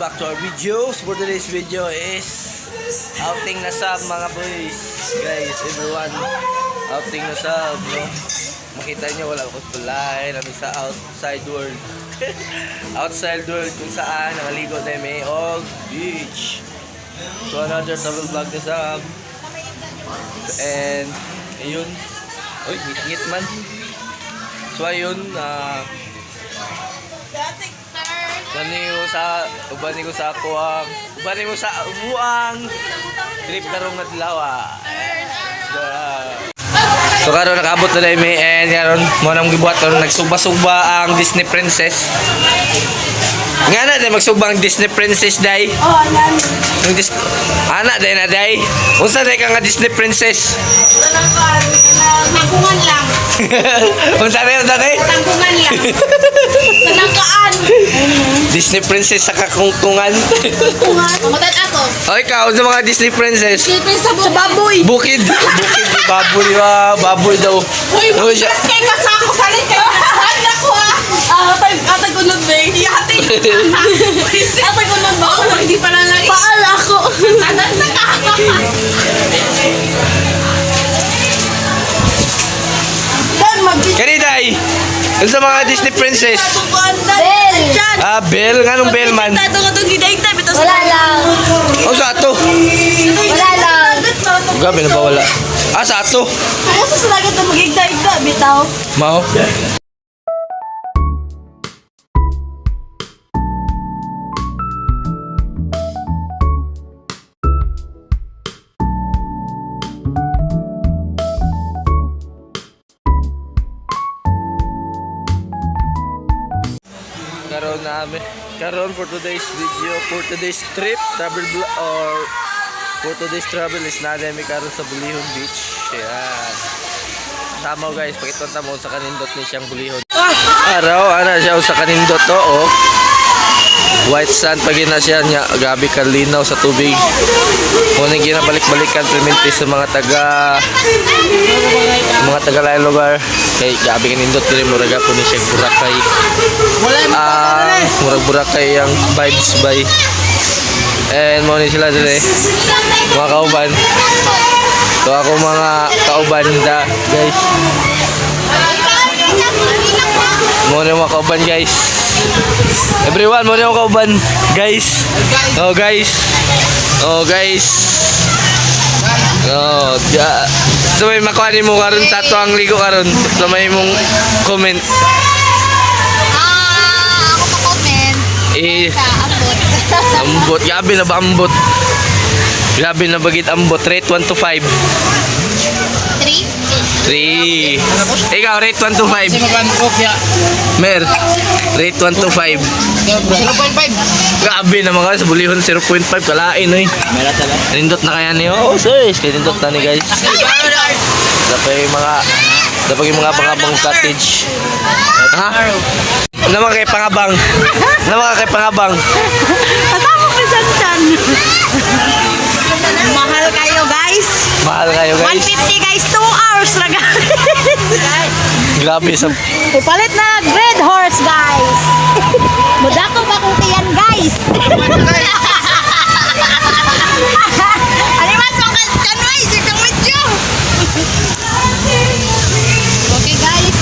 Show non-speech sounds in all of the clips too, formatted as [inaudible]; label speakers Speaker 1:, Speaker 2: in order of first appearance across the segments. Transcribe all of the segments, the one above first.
Speaker 1: back to our videos. For today's video is outing na sub mga boys. Guys, everyone. Outing na sub, no? Makita nyo, wala akong tulay. Namin sa outside world. [laughs] outside world kung saan nakaligo tayo may og beach. So another travel vlog na sub. And, ayun. Uy, ngit-ngit man. So ayun, ah... Bani ko sa ubani ko sa ako ang ubani mo sa buang trip karong adlaw. ah. So karon nakaabot na mi and karon mo nang gibuhat karon nagsugba-sugba ang Disney Princess. Nga na dai magsugba ang Disney Princess dai.
Speaker 2: Oh, alam.
Speaker 1: Ang Dis Ana dai na dai. Unsa dai ka nga Disney Princess?
Speaker 2: Tangkungan lang. [laughs]
Speaker 1: Unsa dai unsa dai?
Speaker 2: Tangkungan lang. [laughs]
Speaker 1: Disney Princess sa kakungtungan.
Speaker 2: Mamatad ako.
Speaker 1: o ikaw, unsa mga Disney Princess?
Speaker 2: Silipin sa, sa baboy.
Speaker 1: Bukid. Bukid ni baboy ba? Baboy daw.
Speaker 2: Uy,
Speaker 1: Uy, siya.
Speaker 2: mas kay kasako sa rin kayo. Handa ko ah. Ah, atay, atay ko nun ba? Atay. [laughs] Atay ko nun ba? Hindi pa lang. Paala ako. Tanan na ka. Dan, mag-
Speaker 1: Kaniday. Unsa mga Disney Princess?
Speaker 2: Bell.
Speaker 1: Ah, Belle. Nganong Belle man?
Speaker 2: Tato ka itong gidaigtay.
Speaker 3: Wala lang.
Speaker 1: O sa ato.
Speaker 3: Wala lang.
Speaker 1: Gabi na ba wala? Ah, sa ato.
Speaker 2: Kaya sa salagat na magigdaigda, bitaw.
Speaker 1: Mao. Karon namin. Karon for today's video, for today's trip, travel or for today's travel is na mi karon sa Bulihon Beach. Yan. Tama guys, pakita mo sa kanindot ni siyang Bulihon. Araw, ana siya sa kanindot to, oh. White sand pag na siya niya, gabi kalinaw sa tubig. Yung ginabalik-balikan perminti sa mga taga mga taga lain lugar kay gabi kanindot diri murag po ni siya burakay. Ah, murag burakay ang vibes by And mo ni sila dire mga kauban. So ako mga kauban da guys. Mo ni mga kauban guys. Everyone, mo ni mga kauban guys. Oh guys. Oh guys. Oh, ja. So may makuha mo karon sa to ang ligo karon. So may mong comment.
Speaker 3: Ah, ako pa comment.
Speaker 1: Eh,
Speaker 3: Sa abot.
Speaker 1: ambot. [laughs] Grabe na ba ambot? Grabe na bagit ambot. Rate 1 to 5.
Speaker 3: 3?
Speaker 1: 3. Ikaw, rate 1 to 5. Mer, rate 1 to 5.
Speaker 3: 0.5.
Speaker 1: Grabe naman sa bulihon 0.5 kalain eh. Nindot na kaya niyo. Oh, kaya nindot na ni guys. Dapat mga dapat yung mga pangabang cottage. Ha? Naman kay pangabang. Naman kay pangabang.
Speaker 2: Kasama ko sa chan. Mahal kayo guys.
Speaker 1: Mahal kayo guys.
Speaker 2: 150 guys, 2 hours lang.
Speaker 1: Grabe sa
Speaker 2: Ipalit na red horse guys. [laughs] Mudako ba kung tiyan guys? Alimas mo ka kanway, sikang medyo.
Speaker 3: Okay guys.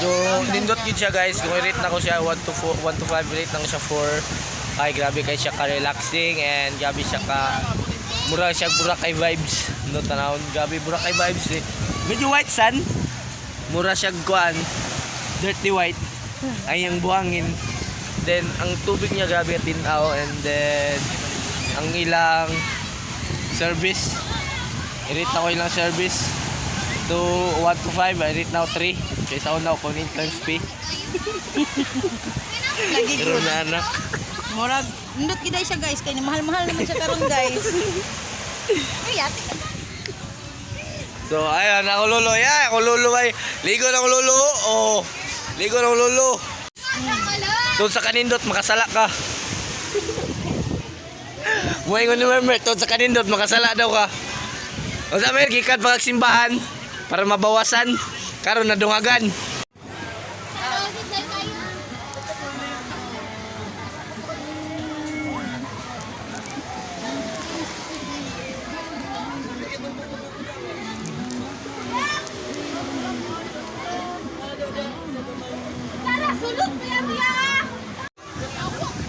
Speaker 1: So, nindot yun siya guys. Kung i-rate na ko siya 1 to 4, 1 to 5, rate na ko siya 4. Ay, grabe kay siya ka-relaxing and grabe siya ka mura siya Boracay vibes. No, tanawon. Grabe Boracay vibes eh. Medyo white sun. Mura siya kuan. Dirty white. Ay, ang buhangin. Then, ang tubig niya grabe tinaw and then ang ilang service. I-rate na ko ilang service to 1 to 5, I rate now 3. Kaysa una ko ng entrance fee.
Speaker 2: Lagi
Speaker 1: Pero na anak.
Speaker 2: Murag, nindot giday siya guys, kaya mahal-mahal naman siya karon guys. [laughs]
Speaker 3: Uy, ate ka.
Speaker 1: So, ayun, ako lulo. Yeah, ako lulo ay. Ligo ako lulo. Oh. Ligo ako lulo. Doon sa kanindot, makasala ka. [laughs] Buhay ko ni Mermer, doon sa kanindot, makasala daw ka. O sa Mer, gikat pagsimbahan para mabawasan. Karon na dungagan.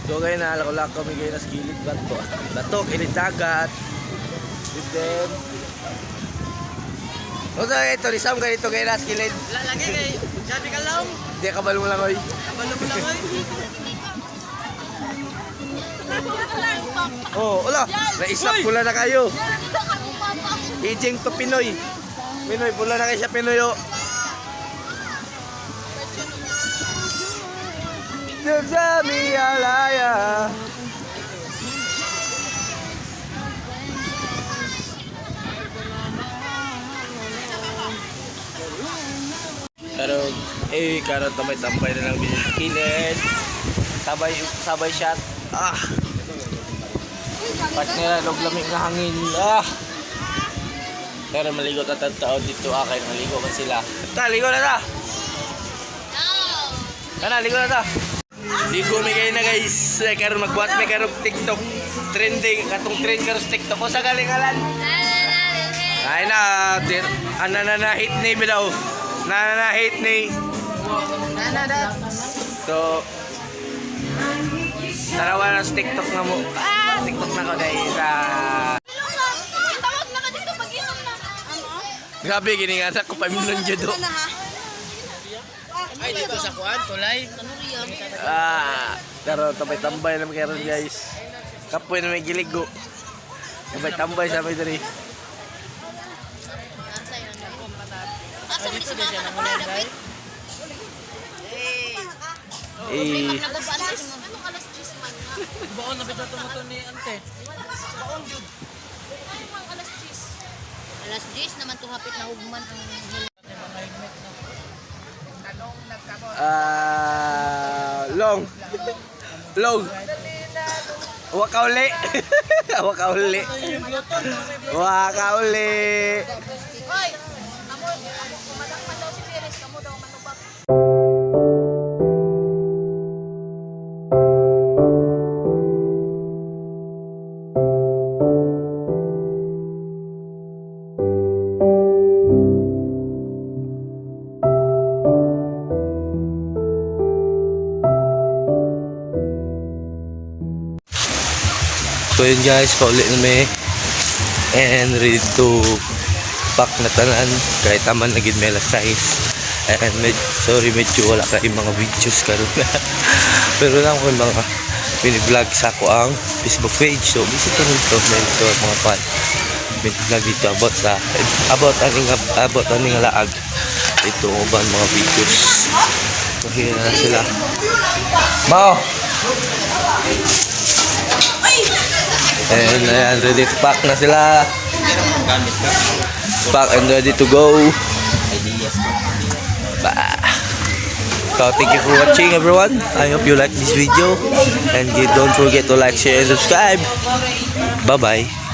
Speaker 1: So kayo na alak kami kayo na skilid bato. Bato, kilit dagat. And then O sa ito, risam ka dito kayo na skilid.
Speaker 2: Lalagay kay Gabi ka lang.
Speaker 1: Hindi ka balong lang oy.
Speaker 2: Kabalo mo lang oy. [laughs]
Speaker 1: Oh, wala. Naisap pula na kayo. Ijing to Pinoy. Pinoy, pula na kayo sa Pinoy oh. Diyan sa Miyalaya. Karon, eh, karon tamay tambay na lang din sa kilid. Sabay, sabay shot. Ah! Partner, log lamig nga hangin. Ah! Pero maligo ta tao dito akay maligo man sila. Ta, ligo na ta. Kana, ligo na ta. Ligo mi kayo na guys. Karon magbuhat mi karon TikTok. Trending katong trend karon sa TikTok ko sa galingalan. Ay na, dir, ana na na hit ni bilaw. Na na na hit ni. So, tarawa na sa TikTok na mo. Ah, TikTok na ko dahil sa...
Speaker 3: Na na.
Speaker 1: Grabe, gininganak ko pa minun judo.
Speaker 2: Ay dito sa kuan, tulay.
Speaker 1: Ah, pero tambay-tambay naman karon guys. Kapoy na may giligo. Tambay-tambay sa may diri.
Speaker 3: Asa mo si mama na para dapat?
Speaker 1: Eh,
Speaker 3: Nagabaan mo si mama. Anong alas 10 man nga?
Speaker 2: Baon na bitaw tumuto ni ante.
Speaker 3: Anong alas 10? Alas 10 naman to hapit na hugman ang
Speaker 1: ah, long. [laughs] Long. Wakauli. [laughs] Wakauli. Wakauli. So yun guys, pauli na may and ready to pack na tanan. Kahit taman na gid mela size. And med sorry medyo wala kay mga videos karon. [laughs] Pero lang ko mga pini-vlog sa ko ang Facebook page. So visit ko nito medyo mga fan vlog dito about sa about aning about aning laag. Ito uban mga videos. So here na sila. Mao And ayan, ready to pack na sila. Pack and ready to go. Bah. So thank you for watching everyone. I hope you like this video. And don't forget to like, share, and subscribe. Bye-bye.